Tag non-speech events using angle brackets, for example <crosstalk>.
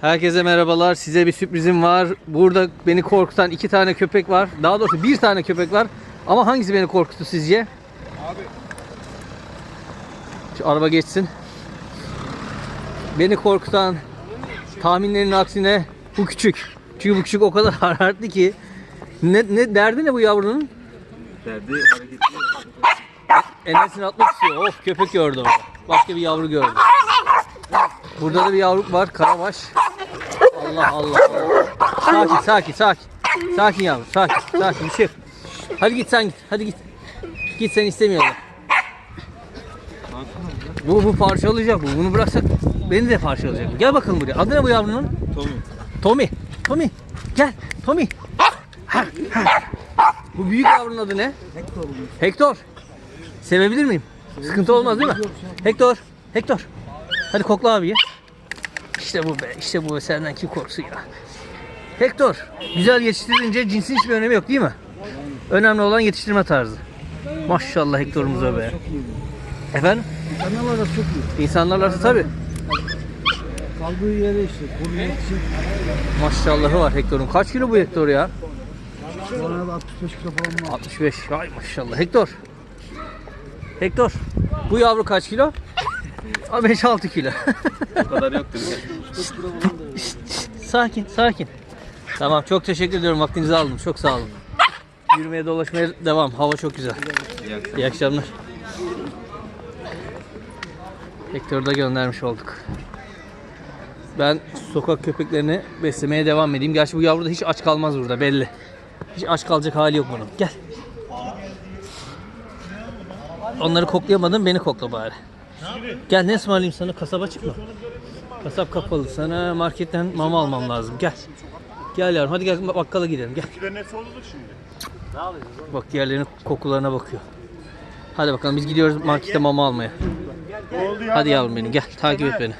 Herkese merhabalar. Size bir sürprizim var. Burada beni korkutan iki tane köpek var. Daha doğrusu bir tane köpek var. Ama hangisi beni korkuttu sizce? Abi Şu araba geçsin. Beni korkutan tahminlerin aksine bu küçük. Çünkü bu küçük o kadar <laughs> hararetli ki. Ne, ne derdi ne bu yavrunun? derdi hareketli. Enesini atmak istiyor. Of köpek gördü orada. Başka bir yavru gördü. Burada da bir yavruk var. Karabaş. Allah Allah. Sakin sakin sakin. Sakin yavrum sakin. Sakin bir şey yok. Hadi git sen git. Hadi git. Git sen istemiyorlar. Bu, bu parçalayacak bu. Bunu bıraksak beni de parçalayacak. Gel bakalım buraya. Adı ne bu yavrunun? Tommy. Tommy. Tommy. Gel. Tommy. Ha, ha. Bu büyük yavrunun adı ne? Hector. Hector. Sevebilir miyim? Sıkıntı olmaz değil mi? Hector. Hector. Hadi kokla abiyi. İşte bu be. işte bu. Senden kim korksun ya. Hector. Güzel yetiştirilince cinsin hiçbir önemi yok değil mi? Önemli olan yetiştirme tarzı. Maşallah Hector'umuza be. Efendim? İnsanlar da çok iyi. İnsanlarla tabii. Kaldığı yere işte korumak için. Maşallahı var Hector'un. Kaç kilo bu Hector ya? Bu arada 65 kilo falan var. 65. Ay maşallah. Hector. Hector. Bu yavru kaç kilo? 5-6 kilo. O kadar yoktur. sakin, sakin. Tamam, çok teşekkür ediyorum. Vaktinizi aldım. Çok sağ olun. Yürümeye dolaşmaya devam. Hava çok güzel. İyi akşamlar. Hector'u da göndermiş olduk. Ben sokak köpeklerini beslemeye devam edeyim. Gerçi bu yavru da hiç aç kalmaz burada belli. Hiç aç kalacak hali yok bunun. Gel. Onları koklayamadın beni kokla bari. Gel ne ısmarlayayım sana? Kasaba çıkma. Kasap kapalı. Sana marketten mama almam lazım. Gel. Gel yavrum. Hadi gel bakkala gidelim. Gel. ne sorulur şimdi? Bak diğerlerinin kokularına bakıyor. Hadi bakalım biz gidiyoruz markete mama almaya. Ne oldu ya? Hadi yavrum benim gel takip et beni.